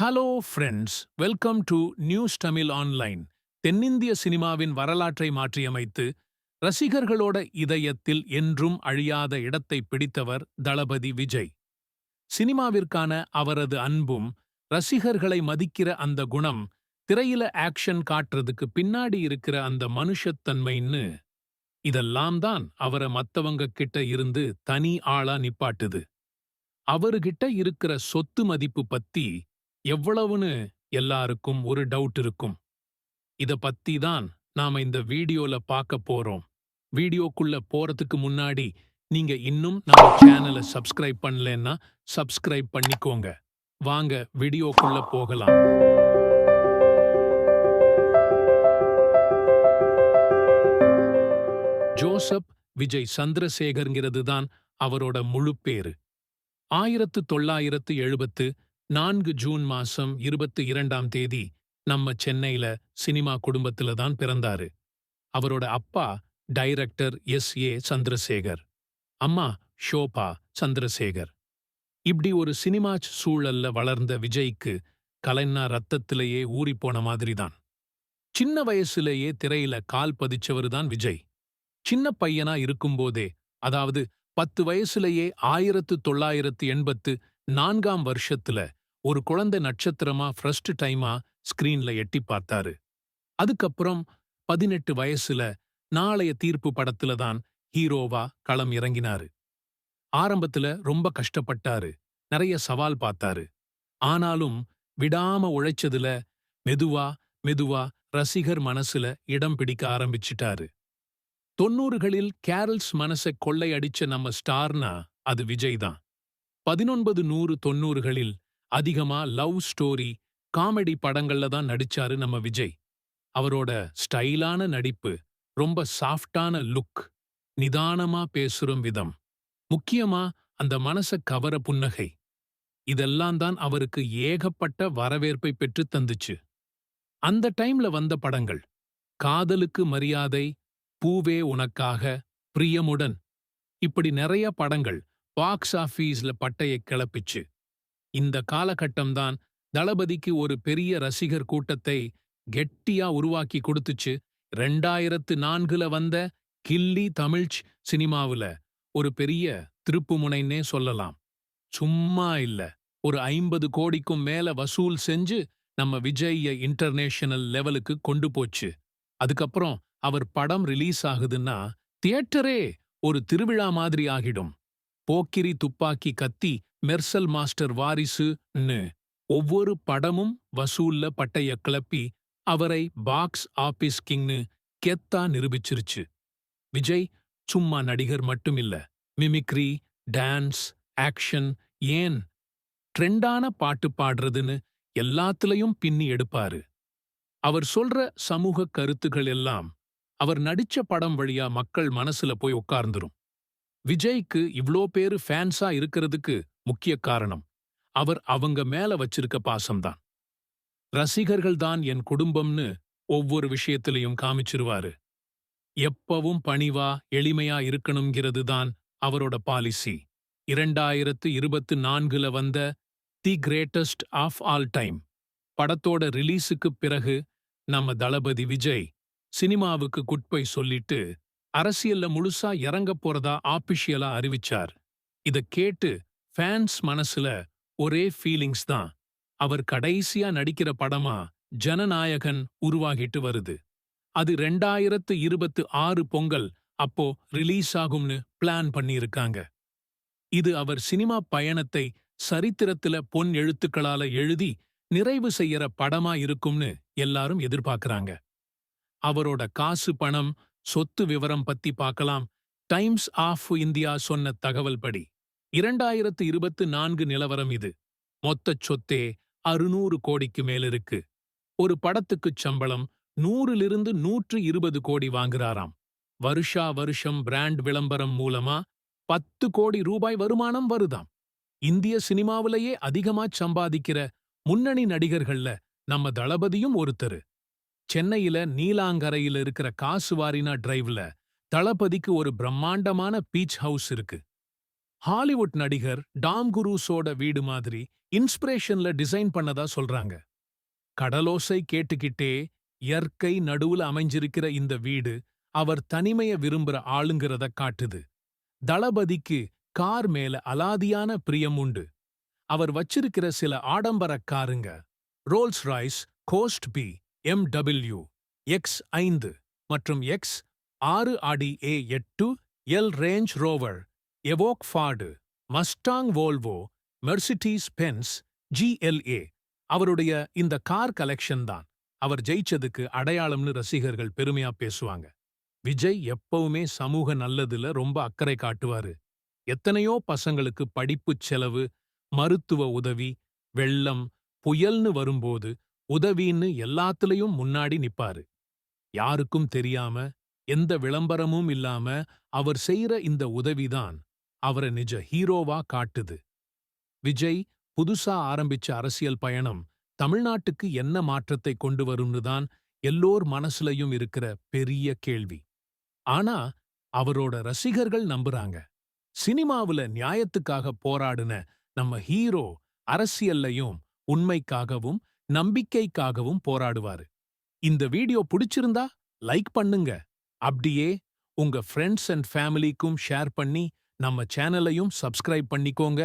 Hello friends welcome to news Tamil online தென்னிந்திய சினிமாவின் வரலாற்றை மாற்றியமைத்து ரசிகர்களோட இதயத்தில் என்றும் அழியாத இடத்தை பிடித்தவர் தளபதி விஜய். சினிமாவிற்கான அவரது அன்பும் ரசிகர்களை மதிக்கிற அந்த குணம் திரையில ஆக்ஷன் காட்டுறதுக்கு பின்னாடி இருக்கிற அந்த மனுஷத்தன்மைன்னு. இதெல்லாம் தான் அவரை மத்தவங்க கிட்ட இருந்து தனி ஆளா நிப்பாட்டுது. அவருகிட்ட இருக்கிற சொத்து மதிப்பு பத்தி எவ்வளவுன்னு எல்லாருக்கும் ஒரு டவுட் இருக்கும். இத பத்தி தான் நாம இந்த வீடியோல பார்க்க போறோம். வீடியோக்குள்ள போறதுக்கு முன்னாடி நீங்க இன்னும் நம்ம சேனலை சப்ஸ்கிரைப் பண்ணலன்னா சப்ஸ்கிரைப் பண்ணிக்கோங்க. வாங்க வீடியோக்குள்ள போகலாம். ஜோசப் விஜய் சந்திரசேகர்ங்கிறது தான் அவரோட முழு பேரு ஆயிரத்து தொள்ளாயிரத்து எழுபத்து நான்கு ஜூன் மாசம் இருபத்தி இரண்டாம் தேதி நம்ம சென்னையில சினிமா குடும்பத்துல தான் பிறந்தாரு. அவரோட அப்பா டைரக்டர் எஸ். ஏ. சந்திரசேகர். அம்மா ஷோபா சந்திரசேகர். இப்படி ஒரு சினிமா சூழல்ல வளர்ந்த விஜய்க்கு கலைன்னா ரத்தத்திலேயே ஊறிப்போன மாதிரிதான் சின்ன வயசுலேயே திரையில கால் பதிச்சவர் தான் விஜய். சின்ன பையனா இருக்கும்போதே அதாவது பத்து வயசுலேயே ஆயிரத்து தொள்ளாயிரத்து எண்பத்து நான்காம் வருஷத்துல ஒரு குழந்தை நட்சத்திரமா ஃபர்ஸ்ட் டைமா ஸ்கிரீன்ல எட்டி பார்த்தாரு. அதுக்கப்புறம் பதினெட்டு வயசுல நாளைய தீர்ப்பு படத்துல தான் ஹீரோவா களம் இறங்கினாரு. ஆரம்பத்துல ரொம்ப கஷ்டப்பட்டாரு. நிறைய சவால் பார்த்தாரு. ஆனாலும் விடாம உழைச்சதுல மெதுவா மெதுவா ரசிகர் மனசுல இடம் பிடிக்க ஆரம்பிச்சிட்டாரு. தொன்னூறுகளில் கேரல்ஸ் மனசை கொள்ளையடிச்ச நம்ம ஸ்டார்னா அது விஜய் தான். பதினொன்பது நூறு தொன்னூறுகளில் அதிகமா லவ் ஸ்டோரி காமெடி படங்கள்ல தான் நடிச்சாரு நம்ம விஜய். அவரோட ஸ்டைலான நடிப்பு ரொம்ப சாஃப்டான லுக் நிதானமா பேசுறும் விதம். முக்கியமா அந்த மனச கவர புன்னகை. இதெல்லாம் தான் அவருக்கு ஏகப்பட்ட வரவேற்பை பெற்று தந்துச்சு. அந்த டைம்ல வந்த படங்கள் காதலுக்கு மரியாதை பூவே உனக்காக பிரியமுடன். இப்படி நிறைய படங்கள் பாக்ஸ் ஆபீஸ்ல பட்டையை கிளப்பிச்சு. இந்த காலகட்டம்தான் தளபதிக்கு ஒரு பெரிய ரசிகர் கூட்டத்தை கெட்டியா உருவாக்கி கொடுத்துச்சு. ரெண்டாயிரத்து நான்குல வந்த கில்லி தமிழ்ச் சினிமாவுல ஒரு பெரிய திருப்புமுனைன்னே சொல்லலாம். சும்மா இல்ல. ஒரு ஐம்பது கோடிக்கும் மேல வசூல் செஞ்சு நம்ம விஜய்ய இன்டர்நேஷனல் லெவலுக்கு கொண்டு போச்சு. அதுக்கப்புறம் அவர் படம் ரிலீஸ் ஆகுதுன்னா தியேட்டரே ஒரு திருவிழா மாதிரி ஆகிடும். போக்கிரி துப்பாக்கி கத்தி மெர்சல் மாஸ்டர் வாரிசுன்னு ஒவ்வொரு படமும் வசூல்ல பட்டைய கிளப்பி அவரை பாக்ஸ் ஆபீஸ் கிங்னு கெத்தா நிரூபிச்சிருச்சு. விஜய் சும்மா நடிகர் மட்டுமில்ல. மிமிக்ரி டான்ஸ் ஆக்ஷன் ஏன் ட்ரெண்டான பாட்டு பாடுறதுன்னு எல்லாத்துலயும் பின்னி எடுப்பாரு. அவர் சொல்ற சமூக கருத்துகள் எல்லாம் அவர் நடிச்ச படம் வழியா மக்கள் மனசுல போய் உட்கார்ந்துரும். விஜய்க்கு இவ்ளோ பேரு ஃபேன்ஸா இருக்கிறதுக்கு முக்கிய காரணம். அவர் அவங்க மேல வச்சிருக்க பாசம்தான். ரசிகர்கள் தான் என் குடும்பம்னு ஒவ்வொரு விஷயத்திலையும் காமிச்சிருவாரு. எப்பவும் பணிவா எளிமையா இருக்கணுங்கிறது தான் அவரோட பாலிசி. இரண்டாயிரத்து இருபத்து நான்குல வந்த the greatest of all time படத்தோட ரிலீஸுக்குப் பிறகு நம்ம தளபதி விஜய் சினிமாவுக்கு குட்பை சொல்லிட்டு அரசியல்ல முழுசா இறங்க போறதா ஆபிஷியலா அறிவிச்சார். இத கேட்டு ஃபேன்ஸ் மனசுல ஒரே ஃபீலிங்ஸ் தான். அவர் கடைசியா நடிக்கிற படமா ஜனநாயகன் உருவாகிட்டு வருது. அது ரெண்டாயிரத்து இருபத்து ஆறு பொங்கல் அப்போ ரிலீஸ் ஆகும்னு பிளான் பண்ணியிருக்காங்க. இது அவர் சினிமா பயணத்தை சரித்திரத்துல பொன் எழுத்துக்களால எழுதி நிறைவு செய்யற படமா இருக்கும்னு எல்லாரும் எதிர்பார்க்கறாங்க. அவரோட காசு பணம் சொத்து விவரம் பத்தி பார்க்கலாம். டைம்ஸ் ஆஃப் இந்தியா சொன்ன தகவல் படி இரண்டாயிரத்து இருபத்து நான்கு நிலவரம் இது. மொத்தச் சொத்தே அறுநூறு கோடிக்கு மேலிருக்கு ஒரு படத்துக்குச் சம்பளம் நூறிலிருந்து நூற்று இருபது கோடி வாங்குறாராம். வருஷா வருஷம் பிராண்ட் விளம்பரம் மூலமா பத்து கோடி ரூபாய் வருமானம் வருதாம். இந்திய சினிமாவிலேயே அதிகமா சம்பாதிக்கிற முன்னணி நடிகர்கள்ல நம்ம தளபதியும் ஒருத்தரு. சென்னையில நீலாங்கரையில இருக்கிற காசுவாரினா டிரைவ்ல தளபதிக்கு ஒரு பிரம்மாண்டமான பீச் ஹவுஸ் இருக்கு. ஹாலிவுட் நடிகர் டாம் குரூஸோட வீடு மாதிரி இன்ஸ்பிரேஷன்ல டிசைன் பண்ணதா சொல்றாங்க. கடலோசை கேட்டுக்கிட்டே இயற்கை நடுவுல அமைஞ்சிருக்கிற இந்த வீடு அவர் தனிமைய விரும்புற ஆளுங்கிறத காட்டுது. தளபதிக்கு கார் மேல அலாதியான பிரியம் உண்டு. அவர் வச்சிருக்கிற சில ஆடம்பர காருங்க Rolls Royce Ghost B M W X ஐந்து மற்றும் எக்ஸ் ஆறு அடி ஏ எட்டு L Range Rover Evoque Ford Mustang Volvo Mercedes Benz GLA அவருடைய இந்த கார் கலெக்ஷன் தான். அவர் ஜெயிச்சதுக்கு அடையாளம்னு ரசிகர்கள் பெருமையா பேசுவாங்க. விஜய் எப்பவுமே சமூக நல்லதுல ரொம்ப அக்கறை காட்டுவாரு. எத்தனையோ பசங்களுக்கு படிப்புச் செலவு மருத்துவ உதவி வெள்ளம் புயல்னு வரும்போது உதவின்னு எல்லாத்துலயும் முன்னாடி நிப்பாரு. யாருக்கும் தெரியாம எந்த விளம்பரமும் இல்லாம அவர் செய்யற இந்த உதவிதான் அவரை நிஜ ஹீரோவா காட்டுது. விஜய் புதுசா ஆரம்பிச்ச அரசியல் பயணம் தமிழ்நாட்டுக்கு என்ன மாற்றத்தை கொண்டு வரும்னு தான் எல்லோர் மனசுலயும் இருக்கிற பெரிய கேள்வி. ஆனா அவரோட ரசிகர்கள் நம்புறாங்க. சினிமாவுல நியாயத்துக்காக போராடின நம்ம ஹீரோ அரசியல்லையும் உண்மைக்காகவும் நம்பிக்கைக்காகவும் போராடுவாரு. இந்த வீடியோ பிடிச்சிருந்தா லைக் பண்ணுங்க. அப்படியே உங்க ஃப்ரெண்ட்ஸ் அண்ட் ஃபேமிலிக்கும் ஷேர் பண்ணி நம்ம சேனலையும் சப்ஸ்கிரைப் பண்ணிக்கோங்க.